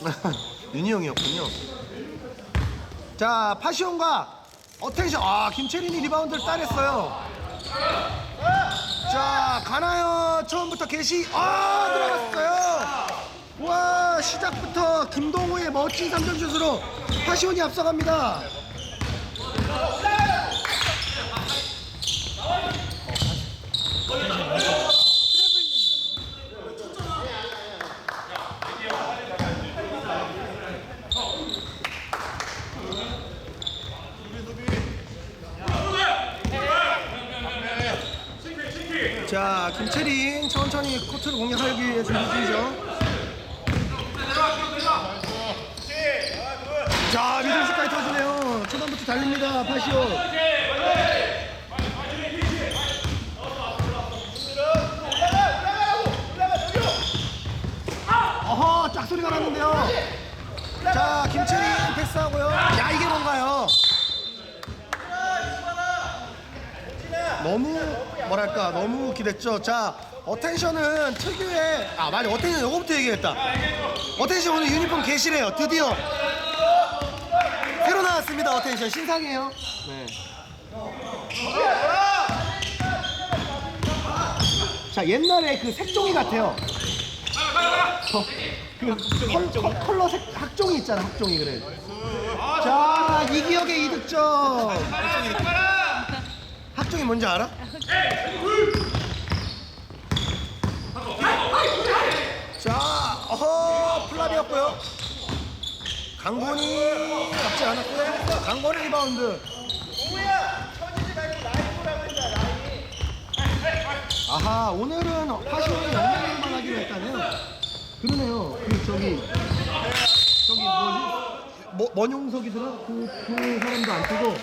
윤희 형이었군요. 자, 파시온과 어텐션. 아, 김채린이 리바운드를 따냈어요. 자, 가나요? 처음부터 개시. 아, 들어갔어요. 와, 시작부터 김동우의 멋진 3점 슛으로 파시온이 앞서갑니다. 자, 김채린 천천히 코트를 공략하기 위해 준비 중이죠. 자, 미들슛까지 터지네요. 초반부터 달립니다, 파시오. 어허, 짝소리가 났는데요. 자, 김채린 패스하고요. 야, 이게 뭔가요? 너무 뭐랄까 너무 기댔죠. 자 어텐션은 특유의 아 맞아 어텐션 요거부터 얘기했다. 어텐션 오늘 유니폼 개시래요. 드디어 새로 나왔습니다. 어텐션 신상이에요. 네. 자 옛날에 그 색종이 같아요. 저, 그 컬, 컬, 컬러 색 학종이 있잖아 학종이 그래. 자 이기혁의 이득점. 학종이 뭔지 알아? 자, 어허, 플랍이었고요. 강건이 잡지 않았고요. 강건이 리바운드. 아하, 오늘은 파시온이 영향력만 하기로 했다네요. 그러네요. 그 저기 저기 뭐지? 뭐, 원용석이더라? 그, 그 사람도 안 뜨고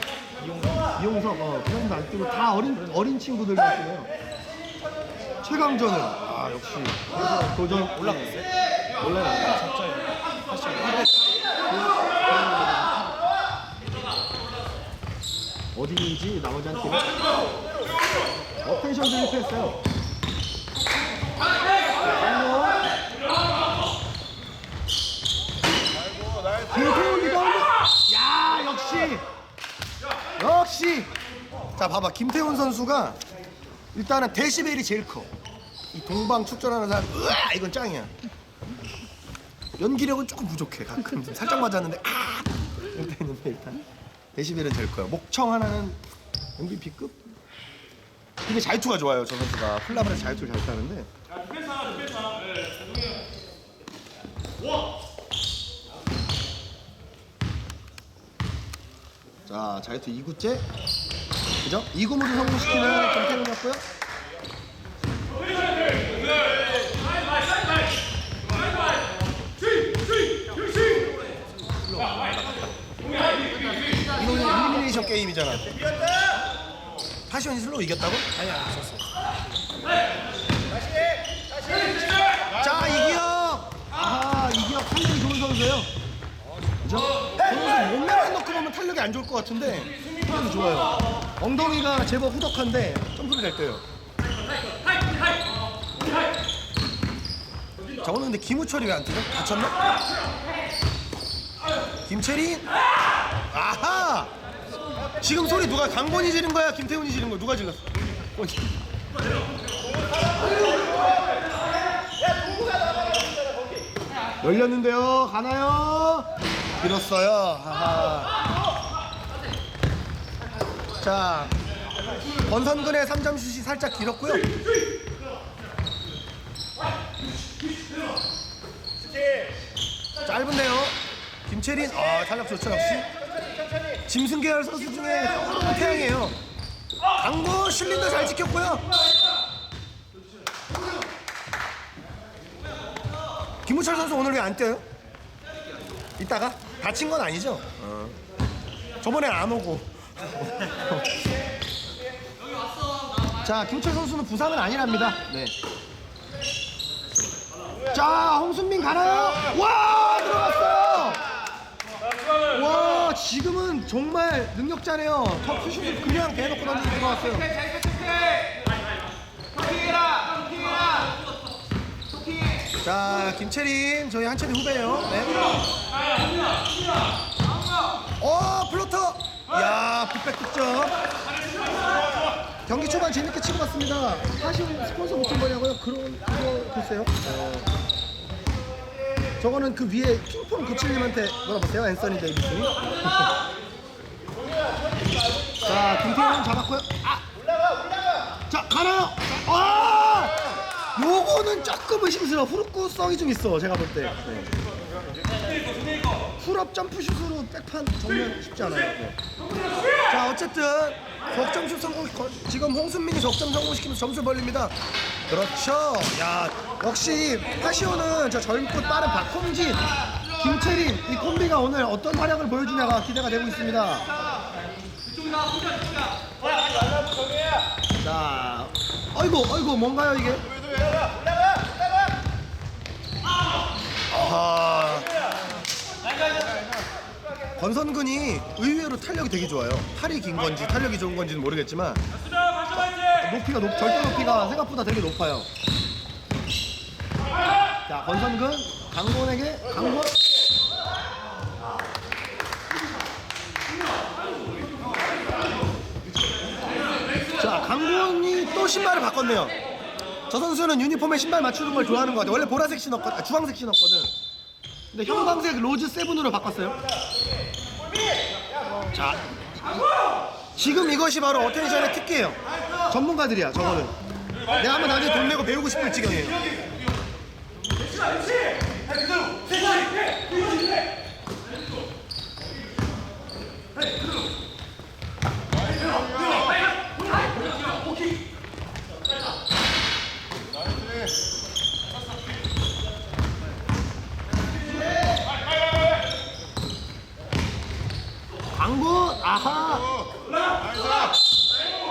이용석, 어, 그 사람도 안 뜨고 다 어린 어린 친구들만 뜨네요. 최강전은 아 역시 그래서 도전 올라갔어요. 올라갔어요. 어디인지 나머지 한 팀은 어텐션 드립했어요. 김태훈 리바운드. 야 역시 역시 자 봐봐 김태훈 선수가 일단은 데시벨이 제일 커. 이 동방 출전하는 사람 으아 이건 짱이야. 연기력은 조금 부족해 가끔 살짝 맞았는데 아 있는데 일단 데시벨은 제일 커요. 목청 하나는 MVP급. 근데 자유투가 좋아요 저 선수가 플라브에서 자유투를 잘 타는데. 자 자유투 2구째 그죠? 2구무를 성공시키는 김태훈이었고요. 이거는 일리미네이션 게임이잖아. 파시온이 슬로우 이겼다고? 아니 안 졌어. 자 이기혁. 아 이기혁 탄력이 좋은 선수예요. 그죠? 저 선수 몸매만 놓고 보면 탄력이 안 좋을 것 같은데 탄력이 좋아요. 엉덩이가 제법 후덕한데 점프를 잘 떠요. 자 오늘 근데 김우철이 왜 안 뛰죠? 다쳤나? 김채린 아하 지금 소리 누가 강권이 지른 거야 김태훈이 지른 거야 누가 질렀어 권이. 열렸는데요 가나요 길었어요. 자 권선근의 3점 슛이 살짝 길었고요 짧은데요. 김채린, 아 탄력 좋죠 역시. 짐승계열 선수 중에 태양이에요. 강구 슐린도 잘 지켰고요. 김우철 선수 오늘 왜 안 뛰어요? 이따가 다친 건 아니죠? 어. 저번에 안 오고. 자, 김우철 선수는 부상은 아니랍니다. 네. 자, 홍순민 가나요? 와, 들어갔어요. 와, 지금은 정말 능력자네요. 저 푸슛을 그냥 대놓고 던지고 들어갔어요. 자, 김채린 저희 한채리 후배예요. 네. 어, 플로터. 야, 풋백 득점. 경기 초반 재밌게 치고 갔습니다. 사실 스폰서 붙은 거냐고요? 그런 그거 글쎄요. 어, 저거는 그 위에 핑퐁 구칠님한테 물어보세요, 앤서니 데이비스. 자, 김태형 잡았고요. 아, 자 가나요? 아, 요거는 조금 의심스러워. 후루꾸성이 좀 있어. 제가 볼 때. 네. 풀업 점프슛으로 백판 정면 쉽지 않아요. 네. 자 어쨌든 적점슛 성공 거- 지금 홍순민이 적점 성공시키면서 점수 벌립니다. 그렇죠. 야 역시 파시오는 저 젊고 빠른 박홍진, 김채린 이 콤비가 오늘 어떤 활약을 보여주냐가 기대가 되고 있습니다. 자, 아이고, 아이고, 뭔가요 이게? 아, 권선근이 의외로 탄력이 되게 좋아요. 팔이 긴 건지 탄력이 좋은 건지는 모르겠지만 높이가 높, 절대 높이가 생각보다 되게 높아요. 자, 권선근 강권에게 강권. 자, 강권이 또 신발을 바꿨네요. 저 선수는 유니폼에 신발 맞추는 걸 좋아하는 것 같아요. 원래 보라색 신었거든, 아, 주황색 신었거든. 근데 형광색 로즈 세븐으로 바꿨어요. 자, 지금 이것이 바로 어텐션의 특기예요. 전문가들이야, 저거는. 내가 한번 나중에 돈 내고 배우고 싶을 지경이에요. 강군, 아하.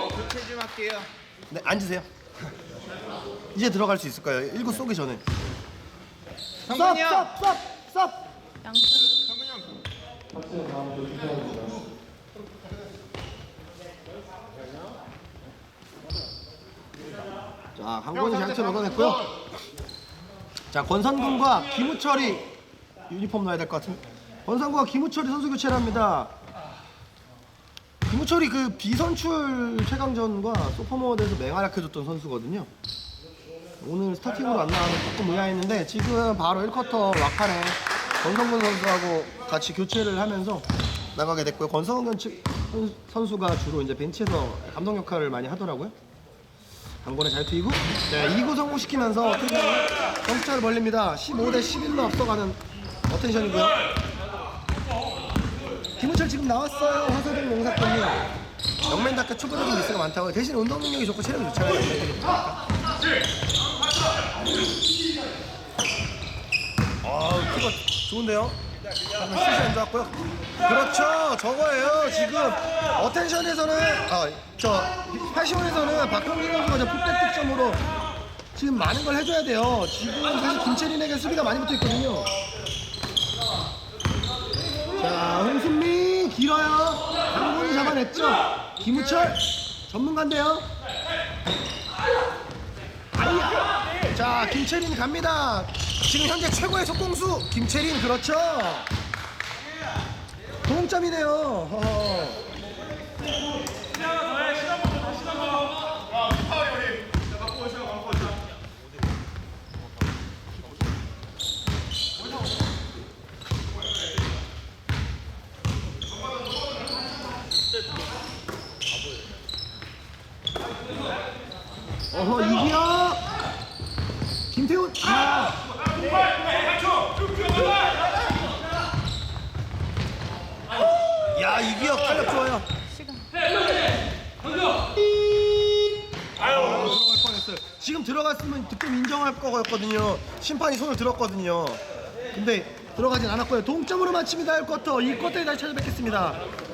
교체 좀 할게요. 네, 앉으세요. 이제 들어갈 수 있을 거예요. 1구 쏘기 전에. 성근이 형. 쌉, 쌉, 쌉. 성근이 형. 자, 강권이 장치를 얻어냈고요. 자, 권선군과 김우철이 유니폼 넣어야 될 것 같은데. 권선군과 김우철이 선수 교체를 합니다. 김우철이 그 비선출 최강전과 소퍼모어에서 맹활약해줬던 선수거든요. 오늘 스타팅으로 안 나와서 조금 의아했는데 지금 바로 1쿼터 막판에 권성근 선수하고 같이 교체를 하면서 나가게 됐고요. 권성근 선수가 주로 이제 벤치에서 감독 역할을 많이 하더라고요. 강권의 잘 투이고 네, 2구 성공시키면서 점수차를 벌립니다. 15대 11로 앞서가는 어텐션이고요? 김우철 지금 나왔어요. 화서동 농사꾼이. 영맨답게 초보적인 미스가 많다고. 대신 운동 능력이 좋고 체력이 좋잖아요. 아우 키가 좋은데요? 슛이 안 좋았고요. 그렇죠. 저거예요 지금. 어텐션에서는 아저 80원에서는 박형진 선수가 저 풋백 득점으로 지금 많은 걸 해줘야 돼요. 지금 사실 김채린에게 수비가 많이 붙어 있거든요. 자 홍순미 길어요. 강군이 잡아냈죠. 김우철 전문가인데요. 아이야. 자 김채린 갑니다 지금 현재 최고의 속공수 김채린 그렇죠 동점이네요. 어허 이기야 김태훈 아 야 이기혁 탄력 좋아요. 아유 들어갈 뻔했어요. 지금 들어갔으면 득점 인정할 거였거든요. 심판이 손을 들었거든요. 근데 들어가진 않았고요. 동점으로 마칩니다. 1쿼터. 2쿼터에 다시 찾아뵙겠습니다.